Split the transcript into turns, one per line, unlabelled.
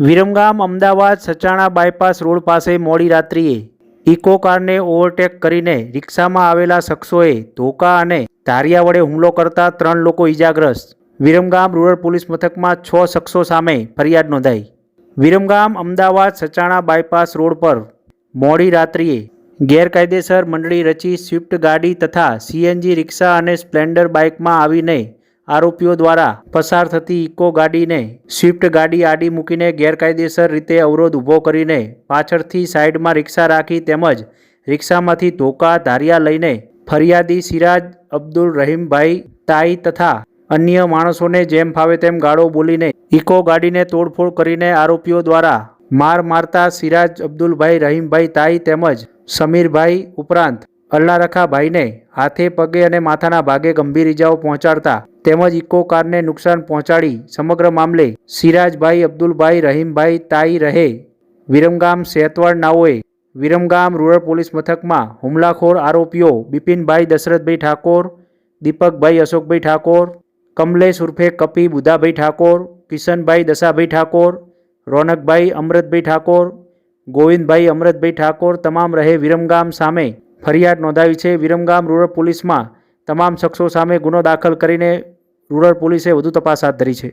Viramgam Ahmedabad Sachana bypass road પાસે મોડી રાત્રિએ eco કારને ઓવરટેક કરીને રિક્ષામાં આવેલા શખ્સોએ ધોકા અને ધારિયા વડે હુમલો કરતા ત્રણ લોકો ઇજાગ્રસ્ત વિરમગામ રૂરલ પોલીસ મથકમાં છ શખ્સો સામે ફરિયાદ નોંધાઈ. વિરમગામ અમદાવાદ સચાણા બાયપાસ રોડ પર મોડી રાત્રિએ ગેરકાયદેસર મંડળી રચી સ્વિફ્ટ ગાડી તથા સીએનજી રિક્ષા અને સ્પ્લેન્ડર બાઇકમાં આવીને આરોપીઓ દ્વારા પસાર થતી ઇકો ગાડીને સ્વિફ્ટ ગાડી આડી મૂકીને ગેરકાયદેસર રીતે અવરોધ ઊભો કરીને પાછળથી સાઈડમાં રિક્ષા રાખી તેમજ રિક્ષામાંથી ધોકા, ધારિયા લઈને ફરિયાદી સિરાજ અબ્દુલ રહીમભાઈ તાઈ તથા અન્ય માણસોને જેમ ફાવે તેમ ગાળો બોલીને ઇકો ગાડીને તોડફોડ કરીને આરોપીઓ દ્વારા માર મારતા સિરાજ અબ્દુલભાઈ રહીમભાઈ તાઈ તેમજ સમીરભાઈ ઉપરાંત અલ્લારખાભાઈને હાથે, પગે અને માથાના ભાગે ગંભીર ઇજાઓ પહોંચાડતા તેમજ ઇકો કારને નુકસાન પહોંચાડી સમગ્ર મામલે સિરાજભાઈ અબ્દુલભાઈ રહીમભાઈ તાઈ રહે. વિરમગામ સેતવાડ નાઓએ વિરમગામ રૂરલ પોલીસ મથકમાં હુમલાખોર આરોપીઓ બિપિનભાઈ દશરથભાઈ ઠાકોર, દીપકભાઈ અશોકભાઈ ઠાકોર, કમલેશ ઉર્ફે કપી બુધાભાઈ ઠાકોર, કિશનભાઈ દશાભાઈ ઠાકોર, રોનકભાઈ અમૃતભાઈ ઠાકોર, ગોવિંદભાઈ અમૃતભાઈ ઠાકોર તમામ રહે વિરમગામ સામે ફરિયાદ નોંધાવી છે. વિરમગામ રૂરલ પોલીસમાં તમામ શખ્સો સામે ગુનો દાખલ કરીને રૂરલ પોલીસે વધુ તપાસ હાથ ધરી છે.